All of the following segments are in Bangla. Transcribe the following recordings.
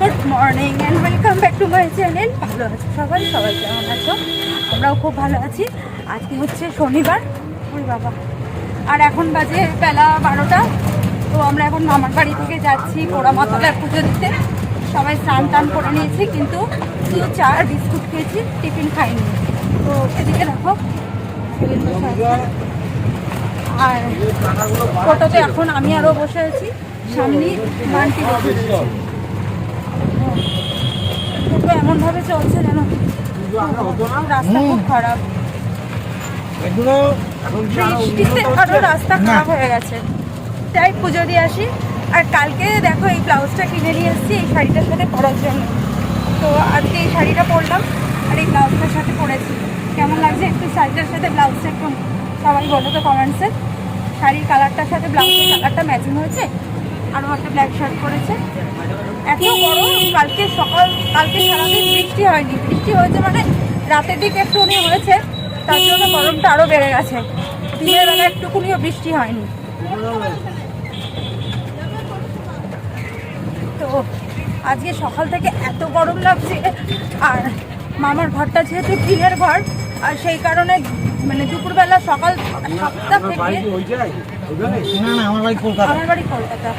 Good morning and welcome back to my channel ভালো আছো সবাই? সবাই কেমন আছো? আমরাও খুব ভালো আছি। আজকে হচ্ছে শনিবার। ওই বাবা। আর এখন বাজে বেলা বারোটা। তো আমরা এখন মামার বাড়ি থেকে যাচ্ছি পোড়া মাতলার পুজো দিতে। সবাই স্নান টান করে নিয়েছি, কিন্তু শুধু চা আর বিস্কুট খেয়েছি, টিফিন খাইনি। তো এদিকে দেখো। আর ফটোতে এখন আমি আরও বসে আছি। সামনেই মানটি বসে রয়েছে এমনভাবে চলছে যেন রাস্তা খুব খারাপ। বৃষ্টিতে রাস্তা খারাপ হয়ে গেছে। তাই পুজো দিয়ে আসি। আর কালকে দেখো এই ব্লাউজটা কিনে নিয়ে এসেছি এই শাড়িটার সাথে পরার জন্য। তো আজকে এই শাড়িটা পরলাম আর এই ব্লাউজটার সাথে পরেছি। কেমন লাগছে একটু শাড়িটার সাথে ব্লাউজটা একটু? সবাই বলো তো কমেন্টসে শাড়ির কালারটার সাথে ব্লাউজের কালারটা ম্যাচিং হয়েছে? আরও একটা ব্ল্যাক শার্ট করেছে এত গরম কালকে সকাল কালকে সারাদিন বৃষ্টি হয়নি। বৃষ্টি হয়েছে মানে রাতের দিকে একটুখানি হয়েছে তার জন্য গরমটা আরও বেড়ে গেছে। দিনের বেলা একটুকুনিও বৃষ্টি হয়নি। তো আজকে সকাল থেকে এত গরম লাগছে আর মামার ঘরটা যেহেতু টিনের ঘর আর সেই কারণে মানে দুপুরবেলা সকাল সাতটা থেকে না না আমার বাড়ি কলকাতা।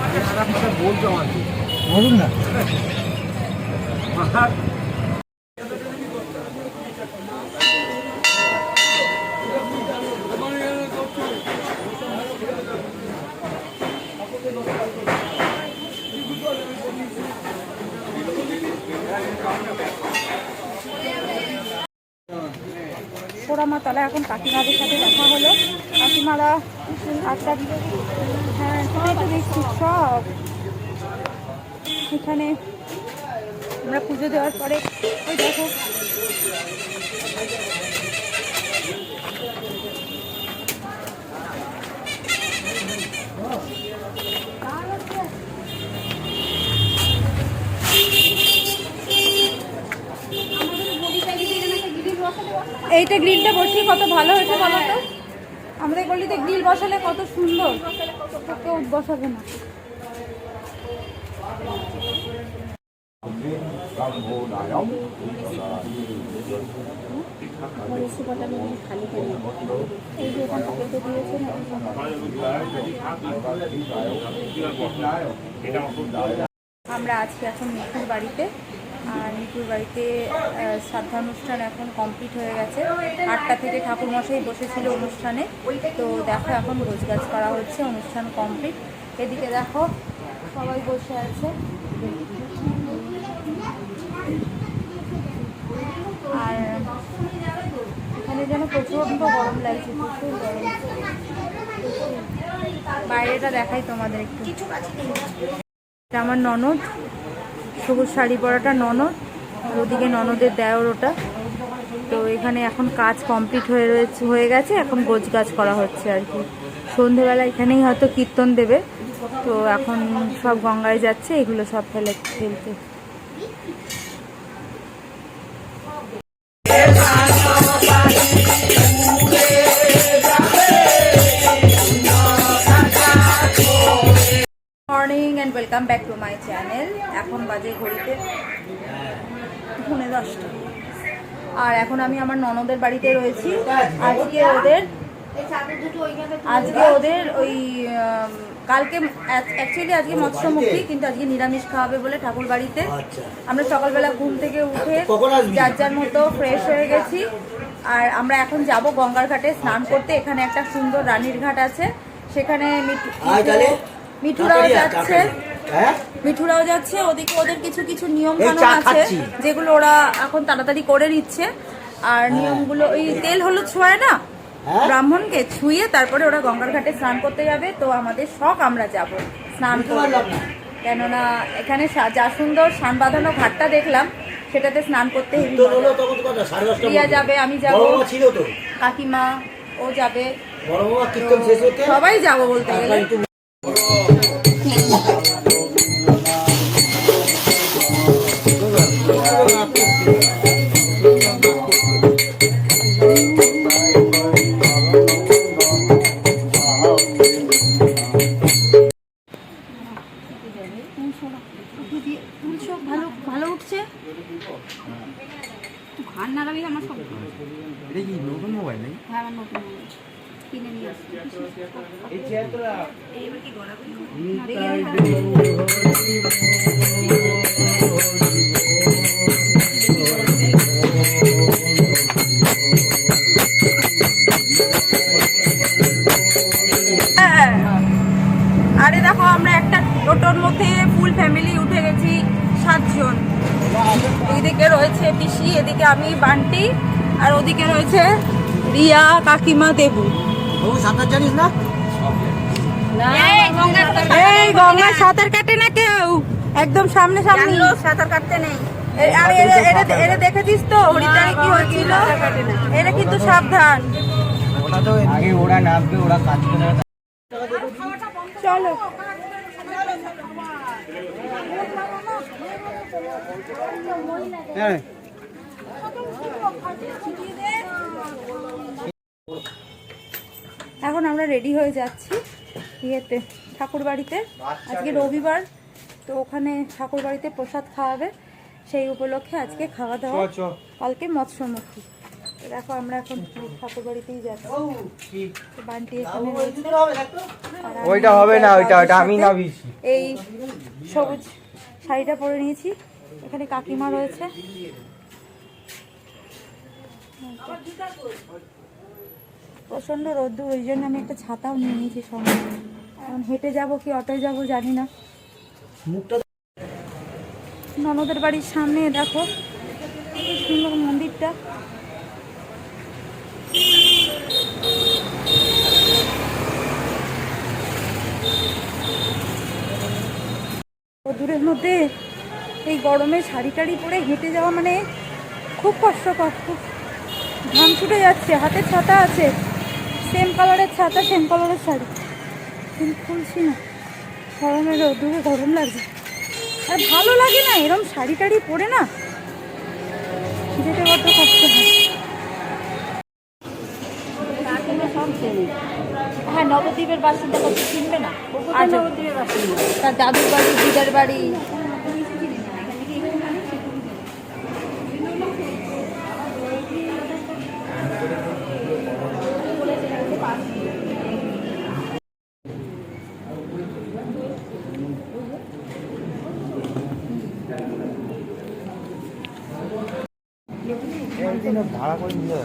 আমার বাড়ি কলকাতা বলুন না। পোড়ামাতলা এখন কাকিমাদের সাথে দেখা হলো। কাকিমারা আটটা হ্যাঁ এখানে তো দেখছি সব। এখানে আমরা পুজো দেওয়ার পরে, ওই দেখো। এইটা গ্রিলটা বসিয়ে কত ভালো হয়েছে বলো তো? আমাদের গলিতে গ্রিল বসালে কত সুন্দর। কেউ বসাবে না। আমরা আছি এখন মিঠুর বাড়িতে। আর মিঠুর বাড়িতে আহ, শ্রাদ্ধা অনুষ্ঠান এখন কমপ্লিট হয়ে গেছে। আটটা থেকে ঠাকুরমশাই বসেছিল অনুষ্ঠানে। তো দেখো এখন গাছ করা হচ্ছে অনুষ্ঠান কমপ্লিট এদিকে দেখো সবাই বসে আছে। আর এখানে যেন প্রচণ্ড গরম লাগছে প্রচুর গরম বাইরেটা দেখাই তোমাদের একটু। আমার ননদ। সবুজ শাড়ি পরাটা ননদ ওদিকে ননদের দেওর ওটা। তো এখানে এখন কাজ কমপ্লিট হয়ে রয়েছে, হয়ে গেছে, এখন গোজ গাছ করা হচ্ছে আর কি। সন্ধেবেলা এখানেই হয়তো কীর্তন দেবে, তো এখন সব গঙ্গায় যাচ্ছে, এগুলো সব ফেলে, ফেলতে। Morning and welcome back to my channel এখন বাজে ঘড়িতে পৌনে দশটা। আর এখন আমি আমার ননদের বাড়িতে রয়েছি। আজকে ওদের আজকে ওদের ওই কালকে অ্যাকচুয়ালি আজকে মৎস্যমুখী কিন্তু আজকে নিরামিষ খাওয়াবে বলে ঠাকুর বাড়িতে। আচ্ছা। আমরা সকালবেলা ঘুম থেকে উঠে যার যার মতো ফ্রেশ হয়ে গেছি। আর আমরা এখন যাব গঙ্গার ঘাটে স্নান করতে। এখানে একটা সুন্দর রানীর ঘাট আছে। সেখানে মিঠুরাও যাচ্ছে। হ্যাঁ? মিঠুরাও যাচ্ছে ওদিকে ওদের কিছু কিছু নিয়ম কানুন আছে যেগুলো ওরা এখন তাড়াতাড়ি করে নিচ্ছে। আর নিয়মগুলো ওই তেল হলুদ ছোঁয়ায় না? হ্যাঁ। ব্রাহ্মণকে ছুঁয়ে তারপরে ওরা গঙ্গার ঘাটে স্নান করতে যাবে। তো আমাদের শখ আমরা যাব স্নান কেননা এখানে যা সুন্দর স্নান বাঁধানো ঘাটটা দেখলাম সেটাতে স্নান করতে হলো মতো। যাবে আমি যাব। কাকিমা ও যাবে। সবাই যাব বলতে গেলে। তারপর আরে দেখো, আমরা একটা টোটোর মধ্যে ফুল ফ্যামিলি উঠে গেছি সাতজন। এইদিকে রয়েছে পিসি, এদিকে আমি, বান্টি, আর ওদিকে রয়েছে রিয়া, কাকিমা, দেবু। সাঁতার জানিস না? এই গঙ্গা সাঁতার কাটে না কেউ? একদম সামনে সামনে। সাঁতার কাটতে নেই। আরে এরা- এরা এরা দেখেছিস তো? হরিদ্বারে কি হচ্ছিল এরা কিন্তু সাবধান। আগে ওরা নামবে ওরা কাজ করে চলো। হ্যাঁ। এখন আমরা রেডি হয়ে যাচ্ছি ইয়েতে ঠাকুর বাড়িতে আজকে রবিবার তো ওখানে ঠাকুর বাড়িতে প্রসাদ খাওয়াবে। সেই উপলক্ষে আজকে খাওয়া দাওয়া। কালকে মৎস্যমুখী। তো দেখো আমরা এখন ঠাকুর বাড়িতেই যাচ্ছি বান্টি এখানে রয়েছে। ওইটা হবে না ওইটা ওইটা আমি নামিয়েছি। এই সবুজ শাড়িটা পরে নিয়েছি। এখানে কাকিমা রয়েছে। প্রচণ্ড রোদ্দুর ওই জন্য আমি একটা ছাতাও নিয়ে নিয়েছি সঙ্গে। এখন হেঁটে যাব কি অটোয় যাব জানি না। ননদের বাড়ির সামনে দেখো সুন্দর মন্দিরটা। রোদ্দুরের মধ্যে এই গরমে শাড়ি টাড়ি পরে হেঁটে যাওয়া মানে খুব কষ্টকর খুব ঘাম ছুটে যাচ্ছে হাতে ছাতা আছে। সেম কালারের ছাতা সেম কালারের শাড়ি। কিন্তু খুলছি না। গরমে রোদ্দুরে গরম লাগছে। আর ভালো লাগে না এরম শাড়ি টাড়ি পরে না। যেতে বড্ড কষ্ট হয়। হ্যাঁ নবদ্বীপের বাসিন্দা কত চিনবে না? আর নবদ্বীপের বাসিন্দা। তার দাদুর বাড়ি দিদার বাড়ি। ভাড়া করে নিয়ে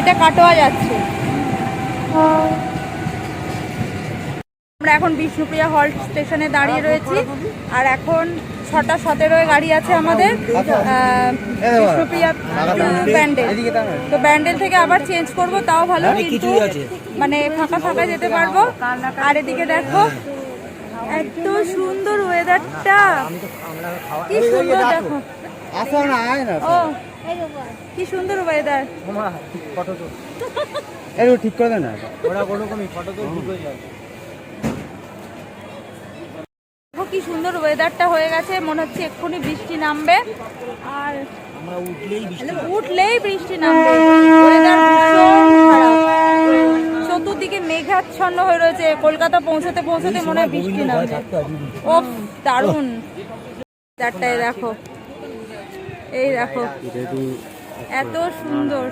এটা কাটোয়া যাচ্ছে। আমরা এখন বিষ্ণুপ্রিয়া হল স্টেশনে দাঁড়িয়ে রয়েছি। আর এখন ছটা সতেরোয় গাড়ি আছে আমাদের বিষ্ণুপ্রিয়া ব্যান্ডেল। তো ব্যান্ডেল থেকে আবার চেঞ্জ করব তাও ভালো আরে কিন্তু মানে ফাঁকা ফাঁকা যেতে পারব। আর এদিকে দেখো এত সুন্দর ওয়েদারটা কি সুন্দর দেখো। আসো না আয় না। ও কি সুন্দর ওয়েদার ফটো ঠিক করে দে না। ওরা কোনো ফটো তো ঠিক হয়ে যাবে দেখো কি সুন্দর ওয়েদারটা হয়ে গেছে। মনে হচ্ছে এক্ষুনি বৃষ্টি নামবে। আর উঠলেই বৃষ্টি নামবে। ওয়েদার চতুর্দিকে মেঘাচ্ছন্ন হয়ে রয়েছে। কলকাতা পৌঁছতে পৌঁছতে মনে হয় বৃষ্টি নামবে। ও দারুণ। চারটায় দেখো। এই দেখো। এত সুন্দর।